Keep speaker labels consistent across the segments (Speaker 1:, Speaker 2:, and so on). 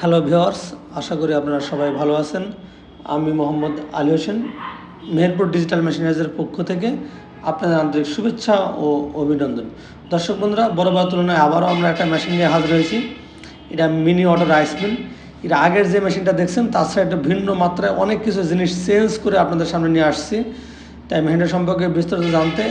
Speaker 1: Hello viewers আশা করি আপনারা সবাই ভালো আছেন। আমি মোহাম্মদ আলী হোসেন, মেহেরপুর ডিজিটাল মেশিনারিজের পক্ষ থেকে আপনাদের আন্তরিক শুভেচ্ছা ও অভিনন্দন। দর্শক বন্ধুরা বড়বার তুলনায় আবারও আমরা একটা মেশিন নিয়ে হাজির হয়েছি। এটা মিনি অটো রাইস মিল আগের যে মেশিনটা দেখছেন, তার সাথে একটা ভিন্ন মাত্রায় অনেক কিছু জিনিস চেঞ্জ করে আপনাদের সামনে নিয়ে আসছি। তাই মেশিনটা সম্পর্কে বিস্তারিত জানতে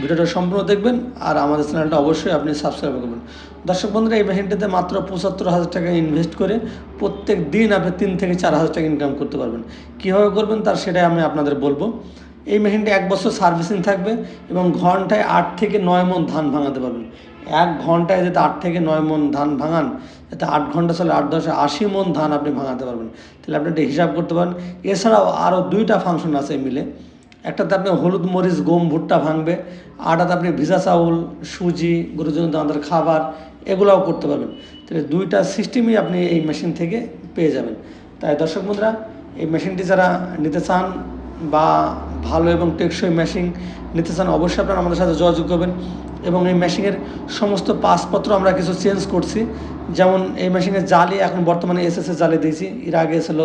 Speaker 1: ভিডিওটা সম্পূর্ণ দেখবেন আর আমাদের চ্যানেলটা অবশ্যই আপনি সাবস্ক্রাইব করবেন। দর্শক বন্ধুরা, এই মেশিনটাতে মাত্র পঁচাত্তর হাজার টাকা ইনভেস্ট করে প্রত্যেক দিন আপনি তিন থেকে চার হাজার টাকা ইনকাম করতে পারবেন। কীভাবে করবেন তার সেটাই আমি আপনাদের বলব। এই মেশিনটা এক বছর সার্ভিসিং থাকবে এবং ঘন্টায় আট থেকে নয় মন ধান ভাঙাতে পারবেন। এক ঘন্টায় যাতে আট থেকে নয় মন ধান ভাঙান, যাতে আট ঘণ্টা চলে আট দশে আশি মন ধান আপনি ভাঙাতে পারবেন। তাহলে আপনি একটা হিসাব করতে পারেন। এছাড়াও আরও দুইটা ফাংশন আছে মিলে। একটাতে আপনি হলুদ মরিচ, গম, ভুট্টা ভাঙবে আটাতে আপনি ভিজা চাউল, সুজি গরুর জন্য দাঁতের খাবার এগুলোও করতে পারবেন। তাহলে দুইটা সিস্টেমই আপনি এই মেশিন থেকে পেয়ে যাবেন। তাই দর্শক বন্ধুরা এই মেশিনটি যারা নিতে চান বা ভালো এবং টেকসই মেশিন নিতে চান, অবশ্যই আপনারা আমাদের সাথে যোগাযোগ করবেন এবং এই মেশিনের সমস্ত পাসপত্র আমরা কিছু চেঞ্জ করছি। যেমন এই মেশিনের জালি, এখন বর্তমানে এসএসএ জালি দিয়েছি। এর আগে ছিল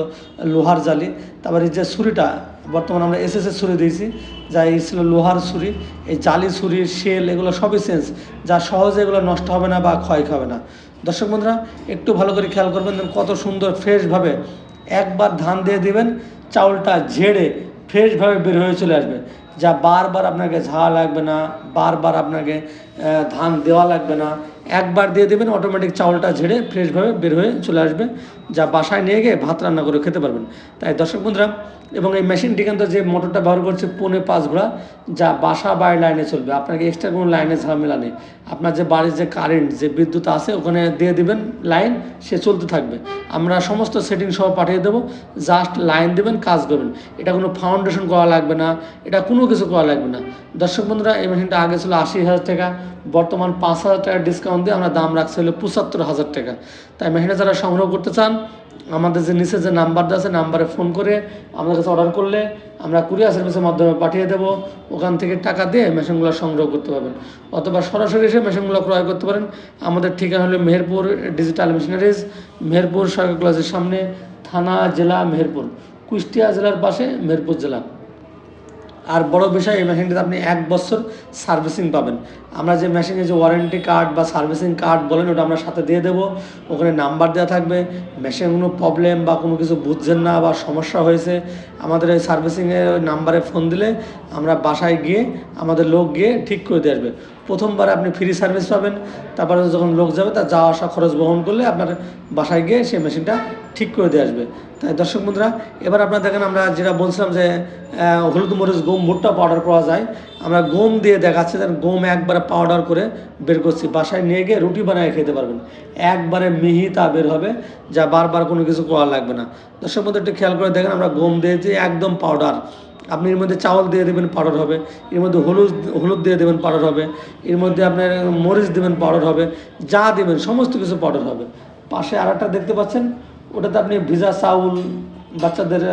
Speaker 1: লোহার জালি। তারপর এই যে ছুরিটা বর্তমানে আমরা এসএসএ ছুরি দিয়েছি, যা এই ছিল লোহার ছুরি, এই জালি ছুরি, শেল, এগুলো সবই চেঞ্জ যা সহজে এগুলো নষ্ট হবে না বা ক্ষয় খাবে না। দর্শক বন্ধুরা, একটু ভালো করে খেয়াল করবেন কত সুন্দর ফ্রেশভাবে একবার ধান দিয়ে দিবেন, চাউলটা ঝেড়ে ফ্রেশভাবে বের হয়ে চলে আসবে। যা বারবার আপনাকে ঝাড়া লাগবে না, বারবার আপনাকে ধান দেওয়া লাগবে না একবার দিয়ে দেবেন অটোমেটিক চাউলটা ঝেড়ে ফ্রেশভাবে বের হয়ে চলে আসবে। যা বাসায় নিয়ে গিয়ে ভাত রান্না করে খেতে পারবেন। তাই দর্শক বন্ধুরা, এবং এই মেশিনটি কিন্তু যে মোটরটা ব্যবহার করছে পৌনে পাঁচ ঘোড়া, যা বাসা বাড়ি লাইনে চলবে। আপনাকে এক্সট্রা কোনো লাইনে ঝামেলা নেই। আপনার যে বাড়ির যে কারেন্ট যে বিদ্যুৎ আছে, ওখানে দিয়ে দিবেন লাইন সে চলতে থাকবে। আমরা সমস্ত সেটিং সহ পাঠিয়ে দেবো। জাস্ট লাইন দেবেন, কাজ করবেন। এটা কোনো ফাউন্ডেশন করা লাগবে না। এটা কোনো কিছু করা লাগবে না। দর্শক বন্ধুরা, এই মেশিনটা আগে ছিল আশি হাজার টাকা, বর্তমান পাঁচ হাজার টাকা ডিসকাউন্ট দিয়ে আমরা দাম রাখছি হলো পঁচাত্তর হাজার টাকা। তাই মেশিনটা যারা সংগ্রহ করতে চান, আমাদের যে নিচে যে নাম্বার দেওয়া আছে, নাম্বারে ফোন করে আমাদের কাছে অর্ডার করলে আমরা কুরিয়ার সার্ভিসের মাধ্যমে পাঠিয়ে দেবো। ওখান থেকে টাকা দিয়ে মেশিনগুলো সংগ্রহ করতে পারবেন। অথবা সরাসরি এসে মেশিনগুলো ক্রয় করতে পারেন। আমাদের ঠিকানা হলো মেহেরপুর ডিজিটাল মেশিনারিজ, মেহেরপুর সরকার কলেজের সামনে, থানা, জেলা, মেহেরপুর। কুষ্টিয়া জেলার পাশে মেহেরপুর জেলা। আর বড় বিষয়, এই মেশিনটিতে আপনি এক বছর সার্ভিসিং পাবেন। আমরা যে মেশিনে যে ওয়ারেন্টি কার্ড বা সার্ভিসিং কার্ড বলেন, ওটা আমরা সাথে দিয়ে দেবো। ওখানে নাম্বার দেওয়া থাকবে। মেশিনে কোনো প্রবলেম বা কোনো কিছু বুঝছেন না বা সমস্যা হয়েছে, আমাদের এই সার্ভিসিংয়ের নাম্বারে ফোন দিলে আমরা বাসায় গিয়ে, আমাদের লোক গিয়ে ঠিক করে দিয়ে আসবে। প্রথমবার আপনি ফ্রি সার্ভিস পাবেন। তারপরে যখন লোক যাবে, তার যাওয়া আসা খরচ বহন করলে আপনার বাসায় গিয়ে সেই মেশিনটা ঠিক করে দিয়ে আসবে। তাই দর্শক বন্ধুরা, এবার আপনারা দেখেন, আমরা যেটা বলছিলাম যে হলুদ মরিচ গম ভুট্টা পাউডার পাওয়া যায়। আমরা গম দিয়ে দেখাচ্ছি দেন গম একবারে পাউডার করে বের করছি। বাসায় নিয়ে গিয়ে রুটি বানিয়ে খেতে পারবেন। একবারে মিহি তা বের হবে, যা বারবার কোনো কিছু করা লাগবে না। দর্শক বন্ধু একটু খেয়াল করে দেখেন, আমরা গম দিয়েছি একদম পাউডার আপনি এর মধ্যে চাউল দিয়ে দেবেন পাউডার হবে। এর মধ্যে হলুদ হলুদ দিয়ে দেবেন পাউডার হবে। এর মধ্যে আপনার মরিচ দেবেন পাউডার হবে। যা দেবেন, সমস্ত কিছু পাউডার হবে। পাশে আর দেখতে পাচ্ছেন ওটাতে আপনি ভিজা চাউল, বাচ্চাদের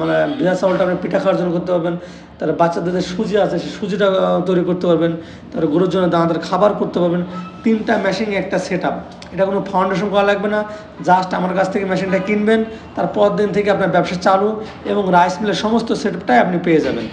Speaker 1: মানে ভিজা চাউলটা আপনি পিঠা খাওয়ার জন্য করতে পারবেন। তার বাচ্চাদের যে সুজি আছে, সেই সুজিটা তৈরি করতে পারবেন। তারপরে গরুর জন্য দানাদার খাবার করতে পারবেন। তিনটা মেশিন একটা সেট এটা কোনো ফাউন্ডেশন করা লাগবে না। জাস্ট আমার কাছ থেকে মেশিনটা কিনবেন। তারপর দিন থেকে আপনার ব্যবসা চালু এবং রাইস মিলের সমস্ত সেটআপটাই আপনি পেয়ে যাবেন।